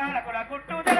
పాలకుల గుట్టు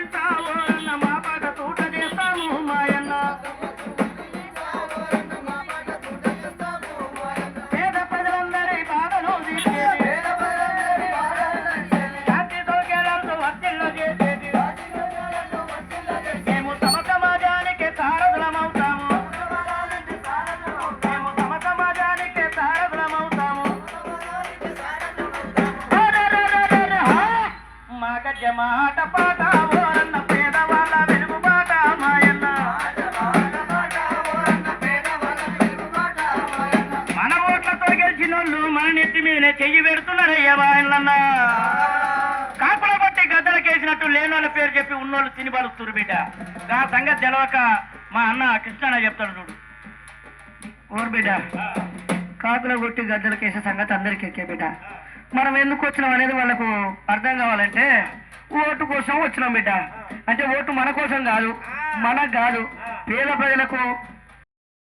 మా పాట ఓరన్న పేదవాళ్ళ వెలుగు పాట మాయన్న. మన ఓట్లతో గెలిచినోళ్ళు మన నెత్తి మీద చెయ్యి పెడుతున్నారయ్యా వాయనన్న కాపుల బట్టి గద్దలకేసినట్టు లేనోళ్ళ పేరు చెప్పి ఉన్నోళ్ళు తిని బలుస్తురు బిడ్డ. నా సంగతి తెలవక మా అన్న కృష్ణ చెప్తాడు చూడు. ఓరు బిడ్డ. కాకుల కొట్టి గద్దలు కేసే సంగతి అందరికి ఎక్కే బిడ్డ. మనం ఎందుకు వచ్చినాం అనేది వాళ్ళకు అర్థం కావాలంటే ఓటు కోసం వచ్చినాం బిడ్డ. అంటే ఓటు మన కోసం కాదు మనకు కాదు. పేద ప్రజలకు